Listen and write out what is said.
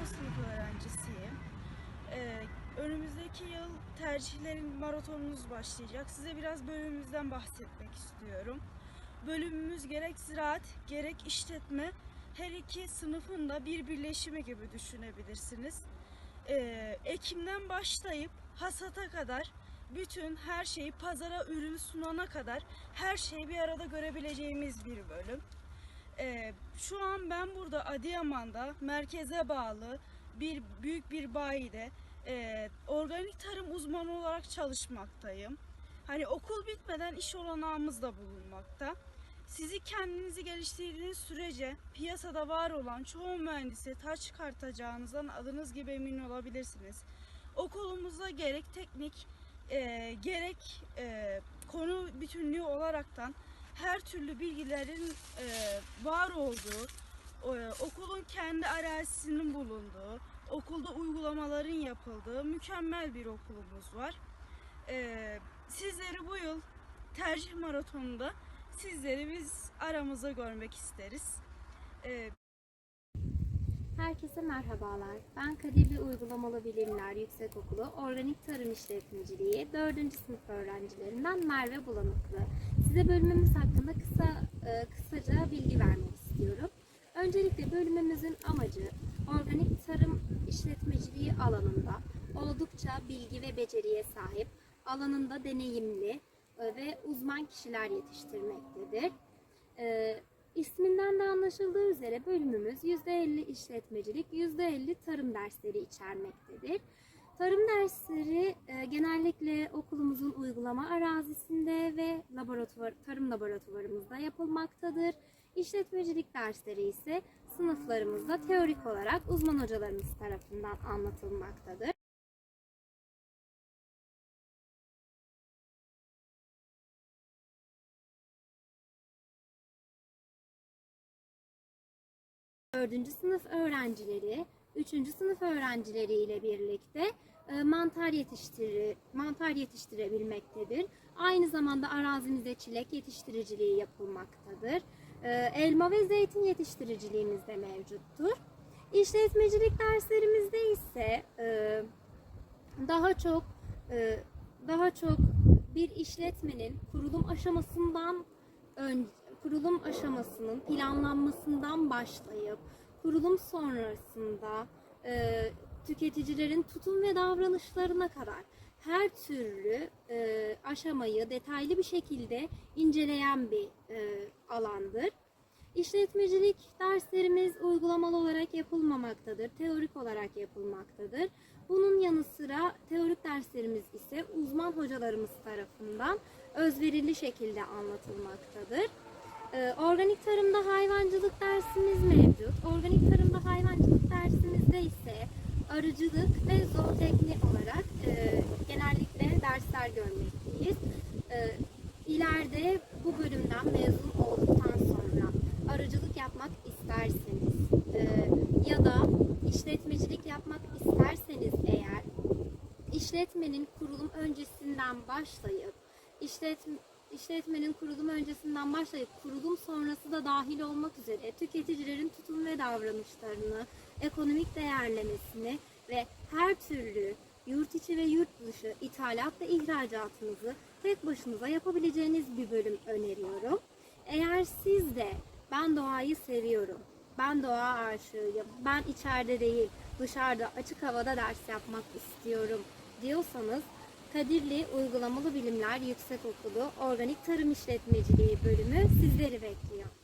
son sınıf öğrencisiyim. Ee, önümüzdeki yıl tercihlerin maratonumuz başlayacak. Size biraz bölümümüzden bahsetmek istiyorum. Bölümümüz gerek ziraat gerek işletme her iki sınıfın da bir birleşimi gibi düşünebilirsiniz. Ee, Ekim'den başlayıp hasata kadar bütün her şeyi pazara ürün sunana kadar her şeyi bir arada görebileceğimiz bir bölüm. Ee, şu an ben burada Adıyaman'da merkeze bağlı bir büyük bir bayide e, organik tarım uzmanı olarak çalışmaktayım. Hani okul bitmeden iş olanağımız da bulunmakta. Sizi kendinizi geliştirdiğiniz sürece piyasada var olan çoğu mühendise taç çıkartacağınızdan adınız gibi emin olabilirsiniz. Okulumuzda gerek teknik e, gerek e, konu bütünlüğü olaraktan her türlü bilgilerin e, var olduğu, e, okulun kendi arazisinin bulunduğu, okulda uygulamaların yapıldığı mükemmel bir okulumuz var. E, sizleri bu yıl tercih maratonunda sizleri biz aramızda görmek isteriz. E, Herkese merhabalar. Ben Kadirli Uygulamalı Bilimler Yüksekokulu Organik Tarım İşletmeciliği 4. sınıf öğrencilerinden Merve Bulanıklı. Size bölümümüz hakkında kısa e, kısaca bilgi vermek istiyorum. Öncelikle bölümümüzün amacı organik tarım işletmeciliği alanında oldukça bilgi ve beceriye sahip, alanında deneyimli e, ve uzman kişiler yetiştirmektedir. E, İsminden de anlaşıldığı üzere bölümümüz %50 işletmecilik, %50 tarım dersleri içermektedir. Tarım dersleri e, genellikle okulumuzun uygulama arazisinde laboratuvar, tarım laboratuvarımızda yapılmaktadır. İşletmecilik dersleri ise sınıflarımızda teorik olarak uzman hocalarımız tarafından anlatılmaktadır. Dördüncü sınıf öğrencileri, üçüncü sınıf öğrencileri ile birlikte mantar yetiştirir, mantar yetiştirebilmektedir. Aynı zamanda arazimizde çilek yetiştiriciliği yapılmaktadır. E, Elma ve zeytin yetiştiriciliğimiz de mevcuttur. İşletmecilik derslerimizde ise e, daha çok e, daha çok bir işletmenin kurulum aşamasından ön, kurulum aşamasının planlanmasından başlayıp kurulum sonrasında e, tüketicilerin tutum ve davranışlarına kadar her türlü e, aşamayı detaylı bir şekilde inceleyen bir e, alandır. İşletmecilik derslerimiz uygulamalı olarak yapılmamaktadır, teorik olarak yapılmaktadır. Bunun yanı sıra teorik derslerimiz ise uzman hocalarımız tarafından özverili şekilde anlatılmaktadır. Ee, organik tarımda hayvancılık dersimiz mevcut. Organik tarımda hayvancılık dersimizde ise arıcılık ve zootekni olarak e, genellikle dersler görmekteyiz. E, ileride bu bölümden mezun olduktan sonra arıcılık yapmak isterseniz e, ya da işletmecilik yapmak isterseniz eğer işletmenin kurulum öncesinden başlayıp işlet işletmenin kurulum öncesinden başlayıp kurulum sonrası da dahil olmak üzere tüketicilerin tutum ve davranışlarını, ekonomik değerlemesini ve her türlü yurt içi ve yurt dışı ithalat ve ihracatınızı tek başınıza yapabileceğiniz bir bölüm öneriyorum. Eğer siz de ben doğayı seviyorum, ben doğa aşığıyım, ben içeride değil dışarıda açık havada ders yapmak istiyorum diyorsanız Kadirli Uygulamalı Bilimler Yüksekokulu Organik Tarım İşletmeciliği bölümü sizleri bekliyor.